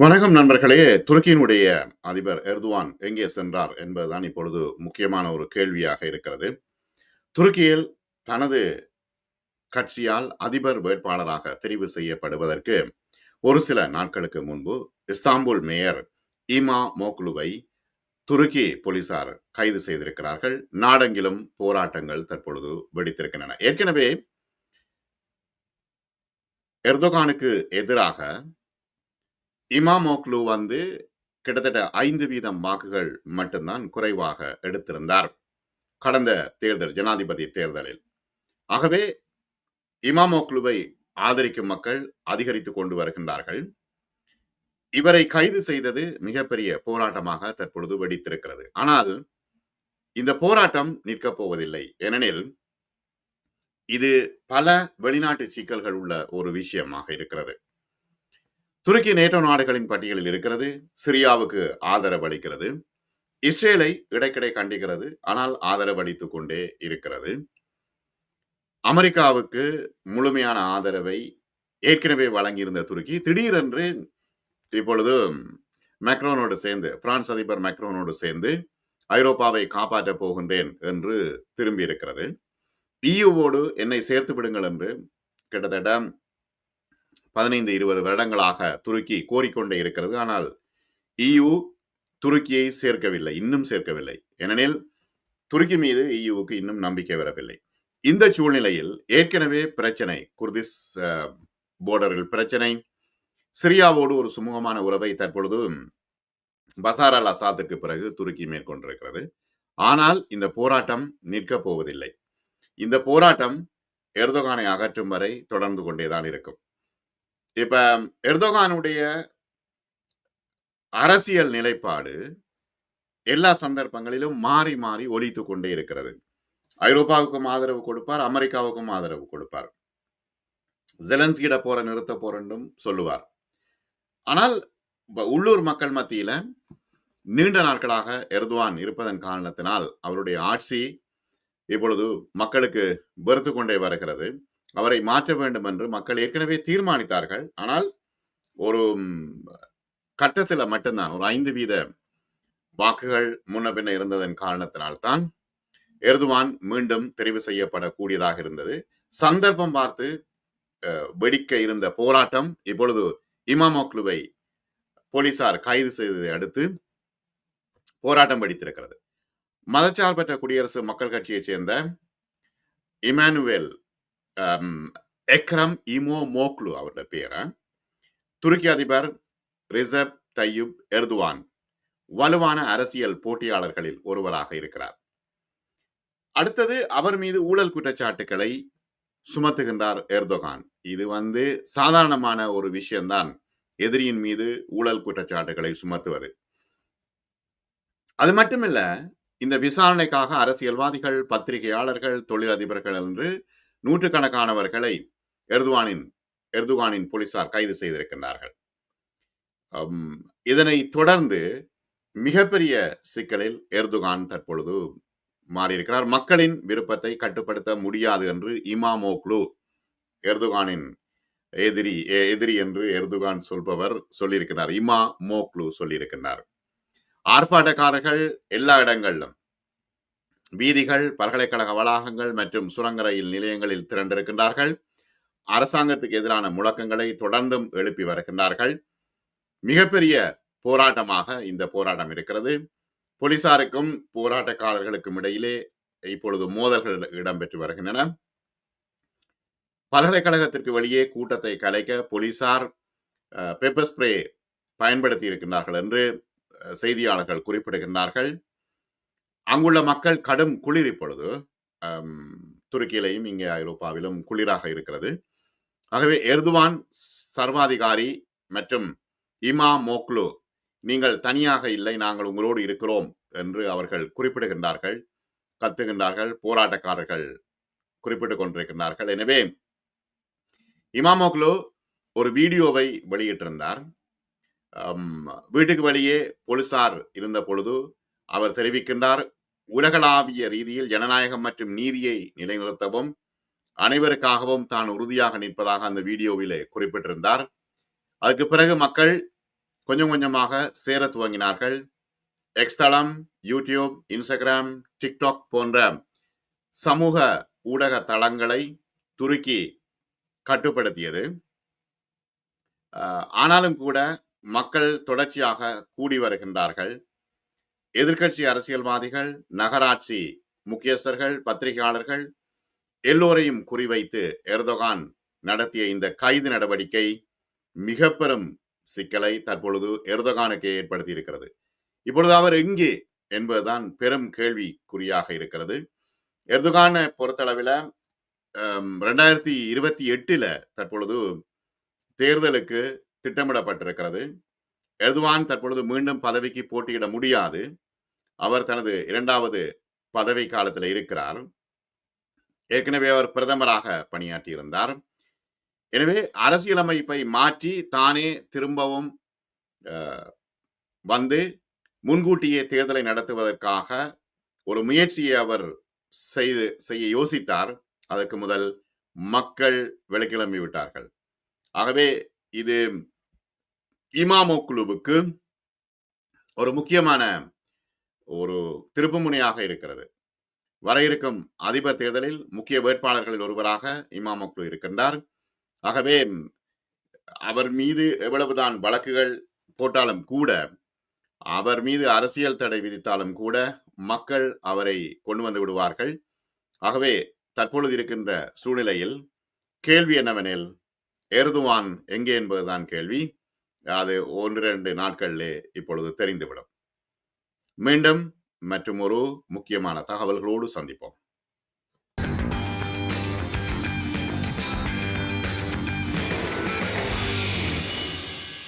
வணக்கம் நண்பர்களே. துருக்கியினுடைய அதிபர் எர்துவான் எங்கே சென்றார் என்பதுதான் இப்பொழுது முக்கியமான ஒரு கேள்வியாக இருக்கிறது. துருக்கியில் தனது கட்சியால் அதிபர் வேட்பாளராக தெரிவு செய்யப்படுவதற்கு ஒரு சில நாட்களுக்கு முன்பு இஸ்தாம்புல் மேயர் இமா மோக்லுவை துருக்கி போலீசார் கைது செய்திருக்கிறார்கள். நாடெங்கிலும் போராட்டங்கள் தற்பொழுது வெடித்திருக்கின்றன. ஏற்கனவே எர்தோகானுக்கு எதிராக இமாமோக்லு வந்து கிட்டத்தட்ட ஐந்து வீதம் வாக்குகள் மட்டும்தான் குறைவாக எடுத்திருந்தார் கடந்த தேர்தல் ஜனாதிபதி தேர்தலில். ஆகவே இமாமோக்லுவை ஆதரிக்கும் மக்கள் அதிகரித்து கொண்டு வருகின்றார்கள். இவரை கைது செய்தது மிகப்பெரிய போராட்டமாக தற்பொழுது வெடித்திருக்கிறது. ஆனால் இந்த போராட்டம் நிற்கப் போவதில்லை. ஏனெனில் இது பல வெளிநாட்டு சிக்கல்கள் உள்ள ஒரு விஷயமாக இருக்கிறது. துருக்கி நேட்டோ நாடுகளின் பட்டியலில் இருக்கிறது சிரியாவுக்கு ஆதரவு அளிக்கிறது இஸ்ரேலை இடைக்கிடை கண்டிக்கிறது ஆனால் ஆதரவு அளித்துக் கொண்டே இருக்கிறது. அமெரிக்காவுக்கு முழுமையான ஆதரவை ஏற்கனவே வழங்கியிருந்த துருக்கி திடீரென்று இப்பொழுது மேக்ரோனோடு சேர்ந்து பிரான்ஸ் அதிபர் மேக்ரோனோடு சேர்ந்து ஐரோப்பாவை காப்பாற்றப் போகின்றேன் என்று திரும்பி இருக்கிறது இயுவோடு என்னை சேர்த்து விடுங்கள் என்று கிட்டத்தட்ட பதினைந்து இருபது வருடங்களாக துருக்கி கோரிக்கொண்டே இருக்கிறது. ஆனால் இயு துருக்கியை சேர்க்கவில்லை இன்னும் சேர்க்கவில்லை. ஏனெனில் துருக்கி மீது இயுவுக்கு இன்னும் நம்பிக்கை வரவில்லை. இந்த சூழ்நிலையில் ஏற்கனவே பிரச்சனை குர்திஸ் போர்டரில் பிரச்சனை சிரியாவோடு ஒரு சுமூகமான உறவை தற்பொழுது பசார் அல் அசாத்துக்கு பிறகு துருக்கி மேற்கொண்டிருக்கிறது. ஆனால் இந்த போராட்டம் நிற்கப் போவதில்லை. இந்த போராட்டம் எர்தோகானை அகற்றும் வரை தொடர்ந்து கொண்டேதான் இருக்கும். இப்ப எர்தோகானுடைய அரசியல் நிலைப்பாடு எல்லா சந்தர்ப்பங்களிலும் மாறி மாறி ஒலித்து கொண்டே இருக்கிறது. ஐரோப்பாவுக்கும் ஆதரவு கொடுப்பார் அமெரிக்காவுக்கும் ஆதரவு கொடுப்பார். ஜெலன்ஸ்கிட போற நிறுத்த போறன்றும் சொல்லுவார். ஆனால் உள்ளூர் மக்கள் மத்தியில நீண்ட நாட்களாக எர்துவான் இருப்பதன் காரணத்தினால் அவருடைய ஆட்சி இப்பொழுது மக்களுக்கு வெறுத்து கொண்டே வருகிறது. அவரை மாற்ற வேண்டும் என்று மக்கள் ஏற்கனவே தீர்மானித்தார்கள். ஆனால் ஒரு கட்டத்தில் மட்டும்தான் ஒரு ஐந்து வீத வாக்குகள் முன்ன பின்ன இருந்ததன் காரணத்தினால்தான் எர்துவான் மீண்டும் தெரிவு செய்யப்படக்கூடியதாக இருந்தது. சந்தர்ப்பம் பார்த்து வெடிக்க இருந்த போராட்டம் இப்பொழுது இமாமோக்லுவை போலீசார் கைது செய்ததை அடுத்து போராட்டம் வெடித்திருக்கிறது. மதச்சார்பற்ற குடியரசு மக்கள் கட்சியைச் சேர்ந்த இமானுவேல் எக்ரம் இமோ மோக்லு அவருடைய பேரை. துருக்கி அதிபர் ரிசப் தையுப் எர்துவான் வலுவான அரசியல் போட்டியாளர்களில் ஒருவராக இருக்கிறார். அடுத்தது அவர் மீது ஊழல் குற்றச்சாட்டுகளை சுமத்துகின்றார் எர்தோகான். இது வந்து சாதாரணமான ஒரு விஷயம்தான். எதிரியின் மீது ஊழல் குற்றச்சாட்டுகளை சுமத்துவது. அது மட்டுமில்ல இந்த விசாரணைக்காக அரசியல்வாதிகள் பத்திரிகையாளர்கள் தொழிலதிபர்கள் என்று நூற்றுக்கணக்கானவர்களை எர்துவானின் எர்துகானின் போலீசார் கைது செய்திருக்கின்றார்கள். இதனை தொடர்ந்து மிகப்பெரிய சிக்கலில் எர்துகான் தற்பொழுது மாறியிருக்கிறார். மக்களின் விருப்பத்தை கட்டுப்படுத்த முடியாது என்று இமாமோக்லு எர்துகானின் எதிரி எதிரி என்று எர்துகான் சொல்பவர் சொல்லியிருக்கிறார். இமா மோக்லு சொல்லியிருக்கிறார் ஆர்ப்பாட்டக்காரர்கள் எல்லா இடங்களிலும் வீதிகள் பல்கலைக்கழக வளாகங்கள் மற்றும் சுரங்க ரயில் நிலையங்களில் திரண்டிருக்கின்றார்கள். அரசாங்கத்துக்கு எதிரான முழக்கங்களை தொடர்ந்தும் எழுப்பி வருகின்றார்கள். மிகப்பெரிய போராட்டமாக இந்த போராட்டம் இருக்கிறது. போலீசாருக்கும் போராட்டக்காரர்களுக்கும் இடையிலே இப்பொழுது மோதல்கள் இடம்பெற்று வருகின்றன. பல்கலைக்கழகத்திற்கு வெளியே கூட்டத்தை கலைக்க போலீசார் பெப்பர் ஸ்ப்ரே பயன்படுத்தி இருக்கின்றார்கள் என்று செய்தியாளர்கள் குறிப்பிடுகின்றார்கள். அங்குள்ள மக்கள் கடும் குளிர் இப்பொழுது துருக்கியிலையும் இங்கே ஐரோப்பாவிலும் குளிராக இருக்கிறது. ஆகவே எர்துவான் சர்வாதிகாரி மற்றும் இமா மோக்லு நீங்கள் தனியாக இல்லை நாங்கள் உங்களோடு இருக்கிறோம் என்று அவர்கள் குறிப்பிடுகின்றார்கள் கத்துகின்றார்கள் போராட்டக்காரர்கள் குறிப்பிட்டுக் கொண்டிருக்கின்றார்கள். எனவே இமாமோக்லு ஒரு வீடியோவை வெளியிட்டிருந்தார். வீட்டுக்கு வெளியே போலீசார் இருந்த பொழுது அவர் தெரிவிக்கின்றார் உலகளாவிய ரீதியில் ஜனநாயகம் மற்றும் நீதியை நிலைநிறுத்தவும் அனைவருக்காகவும் தான் உறுதியாக நிற்பதாக அந்த வீடியோவிலே குறிப்பிட்டிருந்தார். அதுக்கு பிறகு மக்கள் கொஞ்சம் கொஞ்சமாக சேர துவங்கினார்கள். எக்ஸ் தளம் யூடியூப் இன்ஸ்டாகிராம் டிக்டாக் போன்ற சமூக ஊடக தளங்களை துருக்கி கட்டுப்படுத்தியது. ஆனாலும் கூட மக்கள் தொடர்ச்சியாக கூடி வருகின்றார்கள். எதிர்க்கட்சி அரசியல்வாதிகள் நகராட்சி முக்கியஸ்தர்கள் பத்திரிகையாளர்கள் எல்லோரையும் குறிவைத்து எர்தோகான் நடத்திய இந்த கைது நடவடிக்கை மிக பெரும் சிக்கலை தற்பொழுது எர்தோகானுக்கு ஏற்படுத்தி இருக்கிறது இப்பொழுது அவர் எங்கே என்பதுதான் பெரும் கேள்விக்குறியாக இருக்கிறது. எர்துகானை பொறுத்தளவில் ரெண்டாயிரத்தி இருபத்தி எட்டுல தற்பொழுது தேர்தலுக்கு திட்டமிடப்பட்டிருக்கிறது. எர்துவான் தற்பொழுது மீண்டும் பதவிக்கு போட்டியிட முடியாது. அவர் தனது இரண்டாவது பதவி காலத்தில் இருக்கிறார். ஏற்கனவே அவர் பிரதமராக பணியாற்றியிருந்தார். எனவே அரசியலமைப்பை மாற்றி தானே திரும்பவும் வந்து முன்கூட்டியே தேர்தலை நடத்துவதற்காக ஒரு முயற்சியை அவர் செய்து செய்ய யோசித்தார். அதற்கு முதல் மக்கள் வெளிக்கிளம்பி விட்டார்கள் ஆகவே இது இமாமோ குழுவுக்கு ஒரு முக்கியமான ஒரு திருப்புமுனையாக இருக்கிறது. வர இருக்கும் அதிபர் தேர்தலில் முக்கிய வேட்பாளர்களில் ஒருவராக இமாமோ குழு இருக்கின்றார். ஆகவே அவர் மீது எவ்வளவுதான் வழக்குகள் போட்டாலும் கூட அவர் மீது அரசியல் தடை விதித்தாலும் கூட மக்கள் அவரை கொண்டு வந்து விடுவார்கள். ஆகவே தற்பொழுது இருக்கின்ற சூழ்நிலையில் கேள்வி என்னவெனில் எருதுவான் எங்கே என்பதுதான் கேள்வி. அது ஒன்று இரண்டு நாட்களிலே இப்பொழுது தெரிந்துவிடும். மீண்டும் மற்றும் ஒரு முக்கியமான தகவல்களோடு சந்திப்போம்.